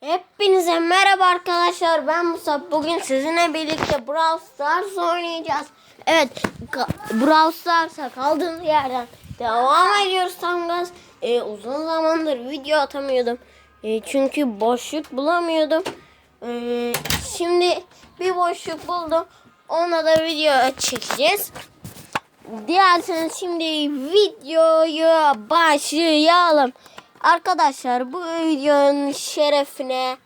Hepinize merhaba arkadaşlar. Ben Musa. Bugün sizinle birlikte Brawl Stars oynayacağız. Evet, Brawl Stars'a kaldığımız yerden devam ediyoruz tam gaz. Ee, uzun zamandır video atamıyordum. Ee, çünkü boşluk bulamıyordum. Ee, şimdi bir boşluk buldum. Ona da video çekeceğiz. Dilerseniz şimdi videoyu başlayalım. Arkadaşlar bu videonun şerefine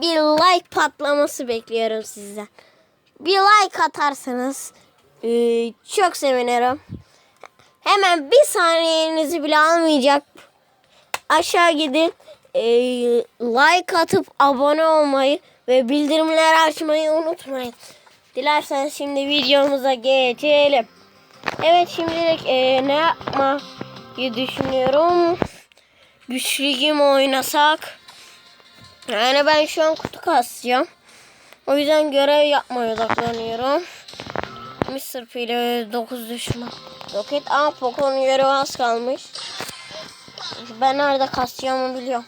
bir like patlaması bekliyorum sizden. Bir like atarsanız e, çok sevinirim. Hemen bir saniyenizi bile almayacak. Aşağı gidin. e, like atıp abone olmayı ve bildirimleri açmayı unutmayın. Dilerseniz şimdi videomuza geçelim. Evet şimdilik e, ne yapmayı düşünüyorum? Güçlü gibi oynasak. Yani ben şu an kutu kasacağım. O yüzden görev yapmaya odaklanıyorum. Mr. P ile 9 düşman. Roket A Poco'nun görevi az kalmış. Ben nerede kasacağımı biliyorum.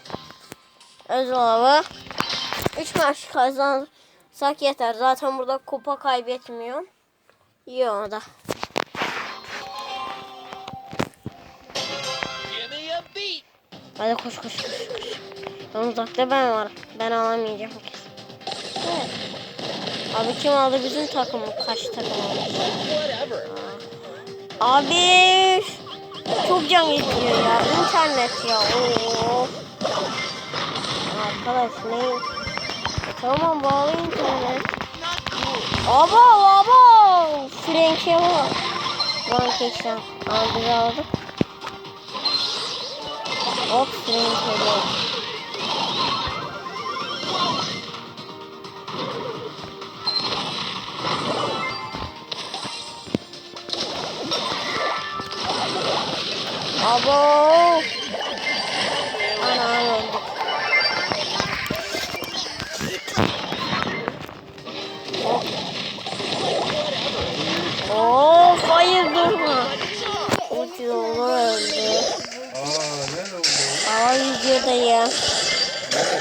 Özdolabı. 3 maç kazansak yeter. Zaten burada kupa kaybetmiyorum. İyi o da. Hadi koş koş koş koş. Lan uzakta ben varım. Ben alamayacağım kesin. Evet. Abi kim aldı bizim takımı? Kaç takım aldı? Abi çok can yetiyor ya. İnternet ya. Oo. Arkadaş ne? Tamam bağlı internet. Aba aba. Frank'e bak. One Cake'den aldı aldık. Hop Frank'e bak. Abo.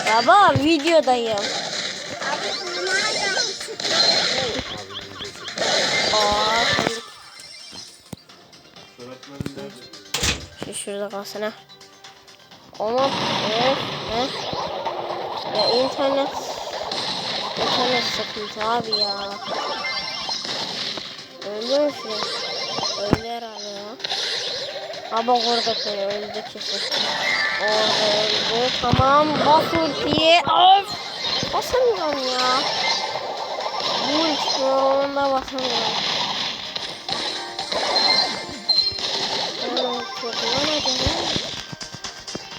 Baba videodayım. Aa, şu şurada kalsana. Ama evet, ne? Ya internet internet sıkıntı abi ya. Öldü mü şu? Öldü herhalde ya. Abi orada böyle öldü kesin. Orada öldü. Tamam bas ultiyi. Of! Basamıyorum ya. Bu ulti onda basamıyorum.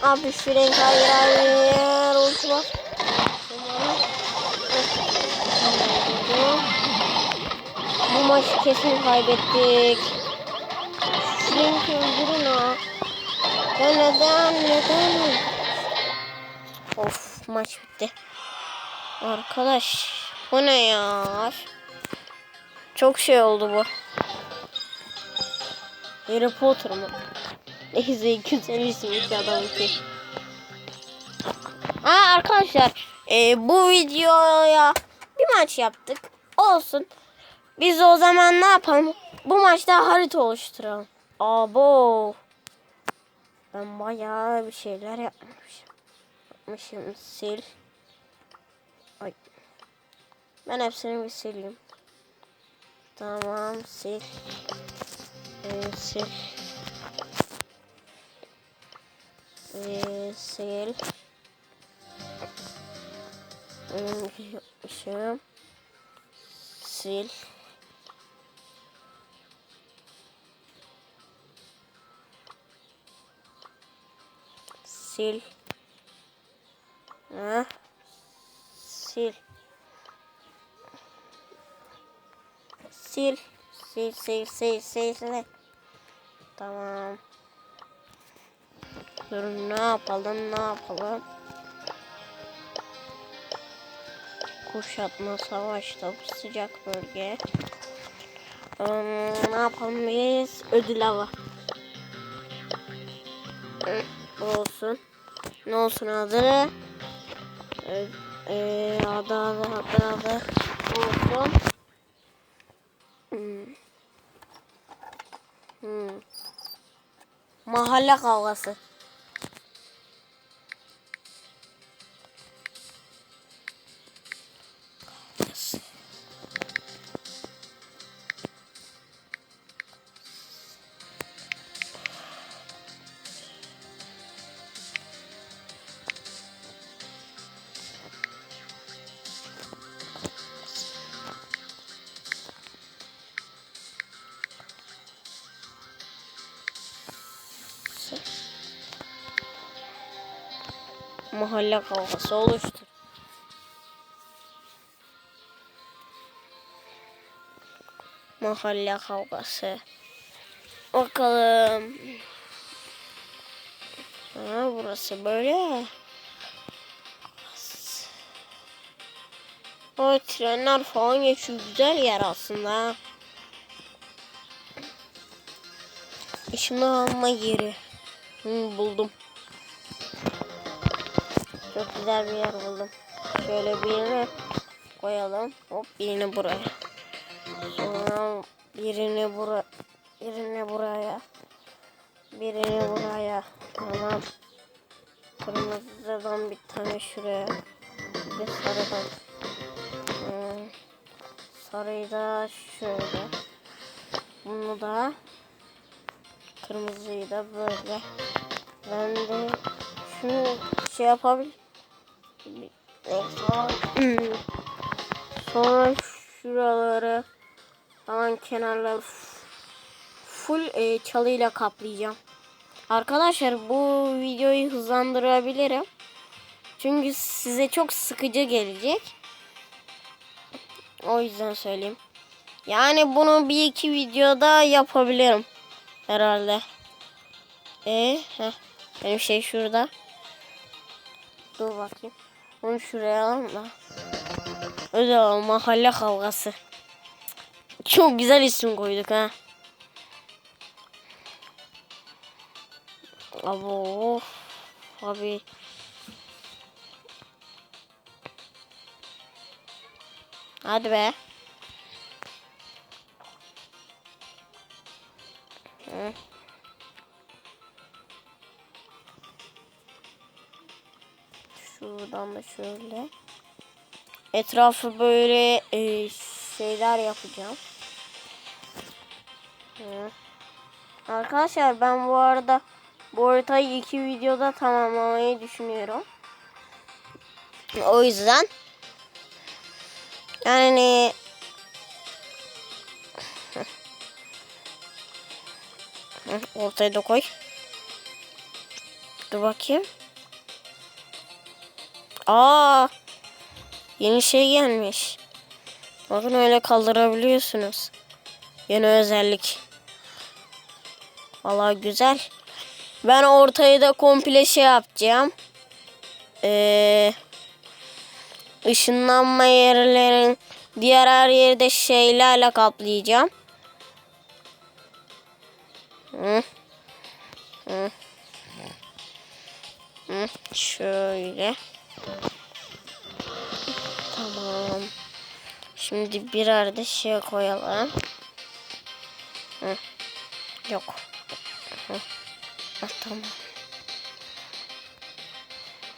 Abi şu renk hayır hayır. Ulti bas. Bu maçı kesin kaybettik. Renk öldürün. Ya neden neden? Of maç bitti. Arkadaş bu ne ya? Çok şey oldu bu. Harry Potter mı? Neyse güzel isimmiş adam ki. Aa arkadaşlar e, bu videoya bir maç yaptık. Olsun. Biz o zaman ne yapalım? Bu maçta harita oluşturalım. Abo. Ben bayağı bir şeyler yapmışım. Yapmışım sil. Ay. Ben hepsini bir sileyim. Tamam sil. Ee, sil. Ee, sil. Ee, yapmışım. Sil. Sil. Ha? Sil. Sil. Sil, sil, sil, sil, sil. Tamam. Dur ne yapalım, ne yapalım? Kuşatma, savaş, top, sıcak bölge. Hmm, ne yapalım biz? Ödül hava. Olsun. Ne olsun adı? Ee, ee, adı adı adı adı. Unuttum. Hmm. Hmm. Mahalle kavgası. Mahalle kavgası oluştur. Mahalle kavgası. Bakalım. Ha, burası böyle. O trenler falan geçiyor. Güzel yer aslında. Işınlanma yeri. Hı, buldum. Çok güzel bir yer buldum. Şöyle birini koyalım. Hop birini buraya. Sonra birini buraya. Birini buraya. Birini buraya. Tamam. Kırmızıdan bir tane şuraya. Bir de sarıdan. Hmm. Sarıyı da şöyle. Bunu da kırmızıyı da böyle. Ben de şunu şey yapabil. Hmm. Sonra şuraları falan kenarları full e, çalıyla kaplayacağım. Arkadaşlar bu videoyu hızlandırabilirim. Çünkü size çok sıkıcı gelecek. O yüzden söyleyeyim. Yani bunu bir iki videoda yapabilirim. Herhalde. E, heh. Benim şey şurada. Dur bakayım. Onu şuraya alalım da. Özel mahalle kavgası. Çok güzel isim koyduk ha. Abo. Abi. Hadi be. Hı. Şuradan da şöyle. Etrafı böyle e, şeyler yapacağım. Hı. Arkadaşlar ben bu arada bu haritayı iki videoda tamamlamayı düşünüyorum. O yüzden yani ortaya da koy. Dur bakayım. Aa! Yeni şey gelmiş. Bakın öyle kaldırabiliyorsunuz. Yeni özellik. Vallahi güzel. Ben ortayı da komple şey yapacağım. Ee, ışınlanma yerlerin diğer her yeri de şeylerle kaplayacağım. Hı. Hı. Hı. Şöyle. Tamam. Şimdi birer de şey koyalım. Hı. Yok. Hı. Ha, tamam.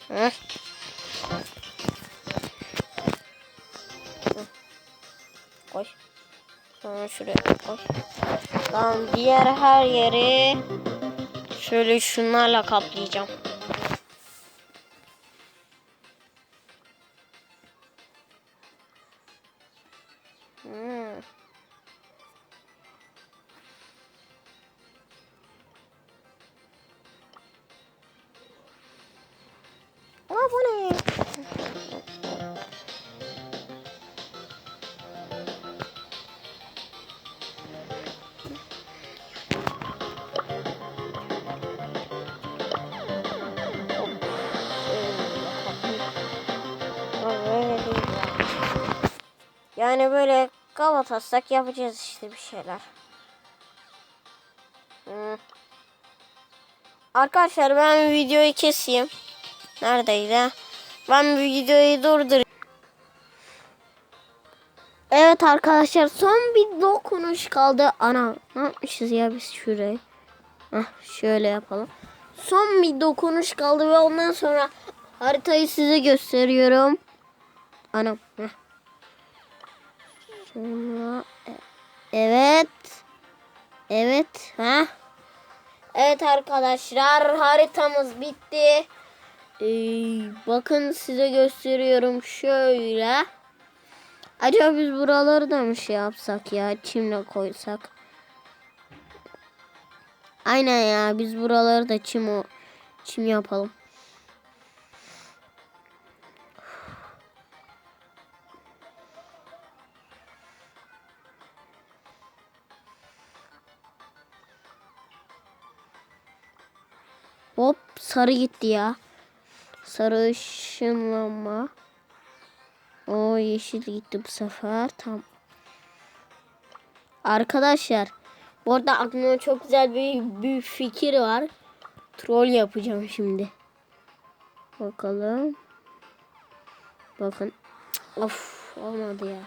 Hı. Koy. Sonra şuraya koy. Tamam diğer her yeri şöyle şunlarla kaplayacağım. Yani böyle kavatasak yapacağız işte bir şeyler. Hmm. Arkadaşlar ben videoyu keseyim. Neredeydi? Ben videoyu durdur. Evet arkadaşlar son bir dokunuş kaldı. Ana ne yapmışız ya biz şurayı. Hah, şöyle yapalım. Son bir dokunuş kaldı ve ondan sonra haritayı size gösteriyorum. Anam. heh. Sonra e- evet. Evet. Ha. Evet arkadaşlar haritamız bitti. Ee, bakın size gösteriyorum şöyle. Acaba biz buraları da mı şey yapsak ya çimle koysak? Aynen ya biz buraları da çim o çim yapalım. Sarı gitti ya. Sarı ışınlanma. O yeşil gitti bu sefer. Tamam. Arkadaşlar bu arada aklıma çok güzel bir, bir fikir var. Troll yapacağım şimdi. Bakalım. Bakın. Of olmadı ya.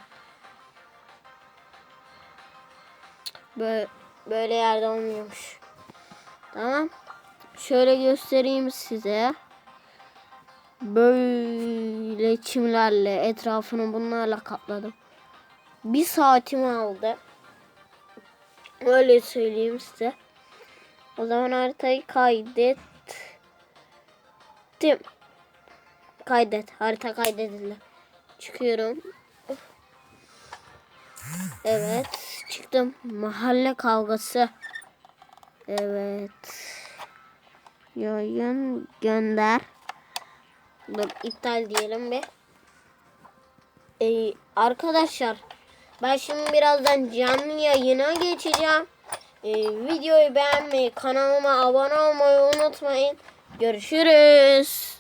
Böyle, böyle yerde olmuyormuş. Tamam. Şöyle göstereyim size. Böyle çimlerle etrafını bunlarla kapladım. Bir saatimi aldı. Öyle söyleyeyim size. O zaman haritayı kaydet. Tim. Kaydet. Harita kaydedildi. Çıkıyorum. Evet. Çıktım. Mahalle kavgası. Evet. Yayın gönder. Dur iptal diyelim bir. Ee, arkadaşlar ben şimdi birazdan canlı yayına geçeceğim. Ee, videoyu beğenmeyi, kanalıma abone olmayı unutmayın. Görüşürüz.